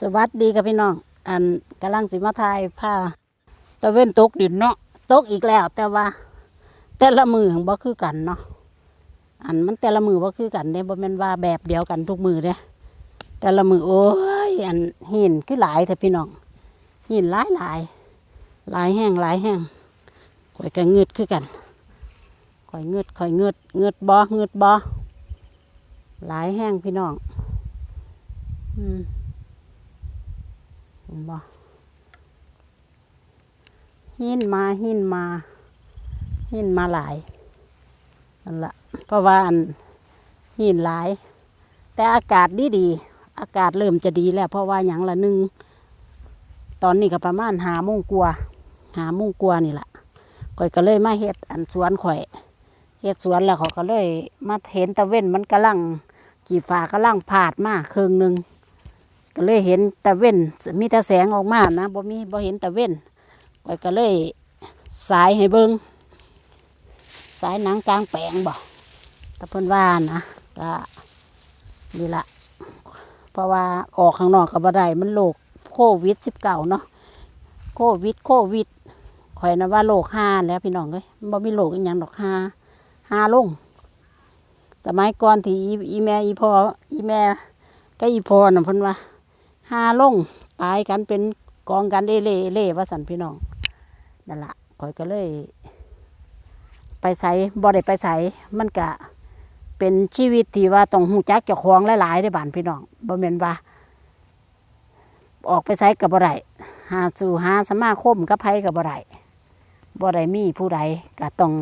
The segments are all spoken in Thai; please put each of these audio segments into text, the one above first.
สวัสดีกับพี่น้อง อันกำลังสิมาทายผ้าตะเว้นตกดินเนาะตกอีกแล้ว แต่ว่า แต่ละมือของบ่คือกันเนาะอันมันแต่ละมือบ่คือกันเด้บ่แม่นว่าแบบเดียวกันทุกมือเด้แต่ละมือโอ้ยอันหินคือหลายแต่พี่น้องหินหลายหลายหลายแห้งหลายแห้งข่อยก็เงืดคือกันข่อยเงืดข่อยเงืดเงืดบ่เงืดบ่หลายแห้งพี่น้อง อืม นบ่หินมาหินมาหินมาหลายนั่นละเพราะว่าอันหินหลาย แต่อากาศดีดี อากาศเริ่มจะดีแล้ว เพราะว่าอย่างละหนึ่งตอนนี้ก็ประมาณหาโมงกว่าหาโมงกว่านี่แหละข่อยก็เลยมาเฮ็ดอันสวนข่อยเฮ็ดสวนแล้วเขาก็เลยมาเห็นตะเว้นมันกำลังกี่ฟ้ากำลังผาดมาเครึ่งหนึ่ง ก็เลยเห็นตะเว้นมีแต่แสงออกมานะบ่มีบ่เห็นตะเว้นก้อยก็เลยสายให้เบิงสายหนังกลางแปลงบ่ตะเพิ่นว่านะก็นี่ละเพราะว่าออกข้างนอกก็บ่ได้มันโรคโควิด19เนาะโควิดโควิดข่อยนะว่าโรคห้าแล้วพี่น้องเอ้ยบ่มีโรคอีหยังดอกห้าห้าลงสมัยก่อนที่อีอีแม่อีพ่ออีแม่ก็อีพ่อน่ะเพิ่นว่า หาลงตายกันเป็นกองกันเอเล่เล่ว่าสันพี่น้องนั่นละข่อยก็เลย ไปใส่บ่ได้ไปใส่มันก็เป็นชีวิตที่ว่าต้องหูจักเจ้าของหลายๆได้อบานพี่น้องบ่แม่นว่า ออกไปใส่กับบ่ได้หาสู่หาสมาคมกับไผกับบ่ได้บ่ได้มีผู้ใดก็ต้อง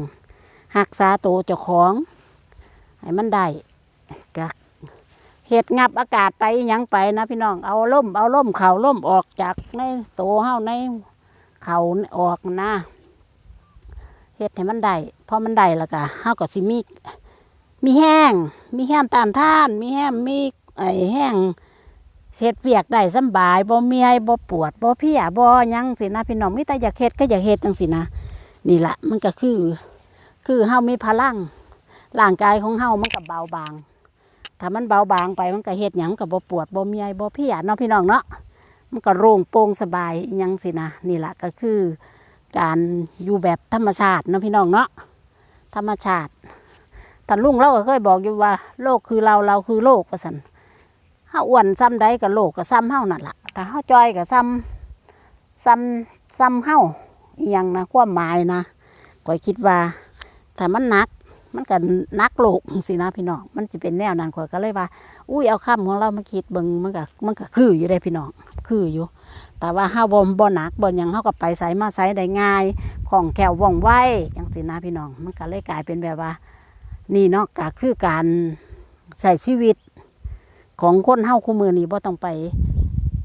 รักษาตัวเจ้าของให้มันได้ เห็ดงับอากาศไปยังไปนะพี่น้องเอาล่มเอาล่มเข่าล่มออกจากในโตเฮาในเข่าออกนะเห็ดให้มันได้พอมันได้แล้วก็เฮาก็สิมีมีแห้ง มีแห้มตามท่าน มีแห้มมีไอแห้งเฮ็ดเวียกได้สบายบ่เมียบ่ปวดบ่เพียบ่ยังสินะพี่น้องมีแต่อยากเฮ็ดก็อยากเฮ็ดจังสินะนี่ละมันก็คือ คือเฮามีพลังร่างกายของเฮามันก็เบาบาง ถ้ามันเบาบางไปมันก็เฮ็ดหยังกับบ่ปวดบ่เมียบ่เพลียเนาะพี่น้องเนาะมันก็โล่งโปร่งสบายยังสินะนี่แหละก็คือ การอยู่แบบธรรมชาติเนาะพี่น้องเนาะธรรมชาติท่านลุงเราก็เคยบอกอยู่ว่า โลกคือเราเราคือโลกว่าซั่นเฮาอ้วนซ้ำใดก็โลกก็ซ้ำเฮานั่นล่ะถ้าเฮาจอยก็ซ้ำซ้ำซ้ำเฮาอีหยังนะความหมายนะก็คิดว่าถ้ามันหนัก มันก็นักโลกสินะพี่น้องมันจะเป็นแนวนั้นข่อยก็เลยว่า อุ้ยเอาคำของเรามาคิดเบิ่งมันก็มันก็คืออยู่ได้พี่น้องคืออยู่ แต่ว่าเฮาบ่บ่หนักบ่หยังเฮาก็ไปใส่มาใส่ได้ง่ายของแคล่วว่องไวจังสินะพี่น้อง มันก็เลยกลายเป็นแบบว่า นี่เนาะก็คือการใส่ชีวิต ของคนเฮาคู่มือนี่บ่ต้องไป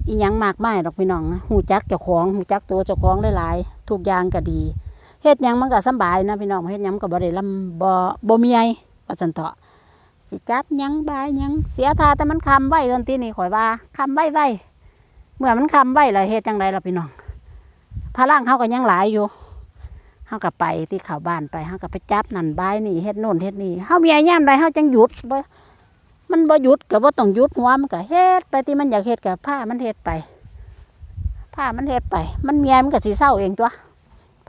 อีหยังมากมายดอกพี่น้องนะฮู้จักเจ้าของฮู้จักตัวเจ้าของหลายๆทุกอย่างก็ดี เฮ็ดหยังมันก็สบายนะพี่น้องเฮ็ดหยังมันก็บ่ได้ลำบ่บ่มียว่าซั่นเถาะสิจับหยังบายหยังเสียท่าแต่มันคำไว้ตอนที่นี่ข่อยว่าคำไว้ไว้เมื่อมันคำไว้แล้วเฮ็ดจังไดล่ะพี่น้องพลังเฮาก็ยังหลายอยู่เฮาก็ไปที่เข้าบ้านไปเฮาก็ไปจับนั่นบายนี่เฮ็ดโน่นเฮ็ดนี่เฮามียามใดเฮาจังหยุดบ่มันบ่หยุดก็บ่ต้องหยุดหัวมันก็เฮ็ดไปที่มันอยากเฮ็ดก็พามันเฮ็ดไปพามันเฮ็ดไป มันเมียมันก็สิเศร้าเองตัว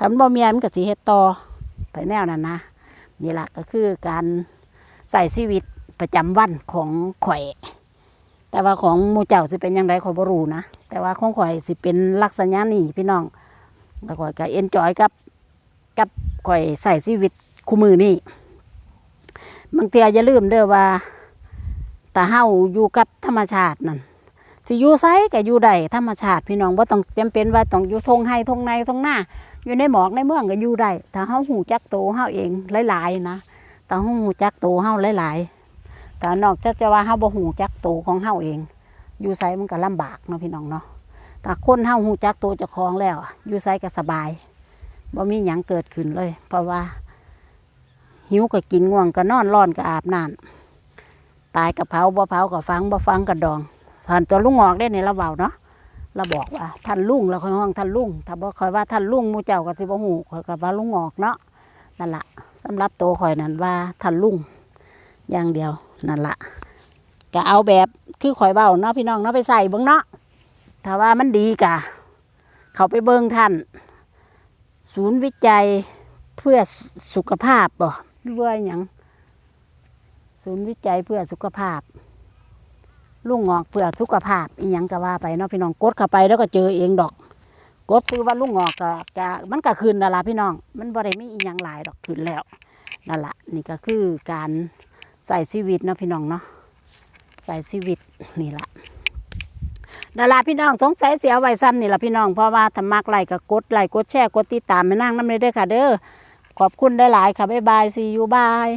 ถ้ามันบ่มีอันมันก็สิเฮ็ดต่อไปแนวนั้นนะนี่ละก็คือการใส่ชีวิตประจำวันของข่อย แต่ว่าของมูเจ้าสิเป็นยังไงข่อยบ่รู้นะแต่ว่าของข่อยสิเป็นลักษณะนี้พี่น้องแล้วข่อยก็เอนจอยกับกับข่อยใส่ชีวิตคู่มือนี่บางเทีอย่าลืมเด้อว่าแต่เฮาอยู่กับธรรมชาตินั่นสิอยู่ไสก็อยู่ได้ธรรมชาติพี่น้องบ่ต้องจำเป็นว่าต้องอยู่ทงไห้ทงในทงหน้า อยู่ในหมอกในเมืองก็อยู่ได้ถ้าเฮาหูจักโตวเฮาเองหลายๆนะถ้าเฮาหูจักโตวเฮาหลายๆแต่นอกจากจะว่าเฮาบ่หูจักโตวของเฮาเอง อยู่ไสมันก็ลำบากเนาะพี่น้องเนาะแต่คนเฮาหูจักโตวเจ้าของแล้ว อยู่ไสก็สบายบ่มีหยังเกิดขึ้นเลย เพราะว่า หิวก็กินง่วงก็นอนร้อนก็อาบน้ำตายก็เผาบ่เผาก็ฟังบ่ฟังก็ดองผ่านตัวลุงงอกได้ในระเบาเนาะ เราบอกว่าท่านลุงเราคอยห้องท่านลุงถ้าบอกคอยว่าท่านลุงมูเจ้าก็สิบ่หูคอยกับว่าลุงงอกเนาะนั่นละสำหรับตัวคอยนั่นว่าท่านลุงอย่างเดียวนั่นละก็เอาแบบคือคอยเบาเนาะพี่น้องเนาะไปใส่เบิ้งเนาะถ้าว่ามันดีกะเขาไปเบิ่งท่าน ศูนย์วิจัยเพื่อสุขภาพบ่หรือว่างศูนย์วิจัยเพื่อสุขภาพ ลุงงอกเพื่อสุขภาพอีหยังก็ว่าไปเนาะพี่น้องกดเข้าไปแล้วก็เจอเองดอก กดซื้อว่าลุงงอกก็ก็มันก็คืนนั่นล่ะพี่น้อง มันบ่ได้มีอีหยังหลายดอกคืนแล้วนั่นล่ะนี่ก็คือการใส่ชีวิตเนาะพี่น้องเนาะใส่ชีวิตนี่ล่ะนั่นล่ะพี่น้องสงสัยเสียไว้ซ้ำนี่ล่ะพี่น้องเพราะว่าถ้ามักไลค์ก็กดไลค์กดแชร์กดติดตามมานั่งน้ำเลยเด้อค่ะเด้อขอบคุณได้หลายค่ะบ๊ายบายซียูบาย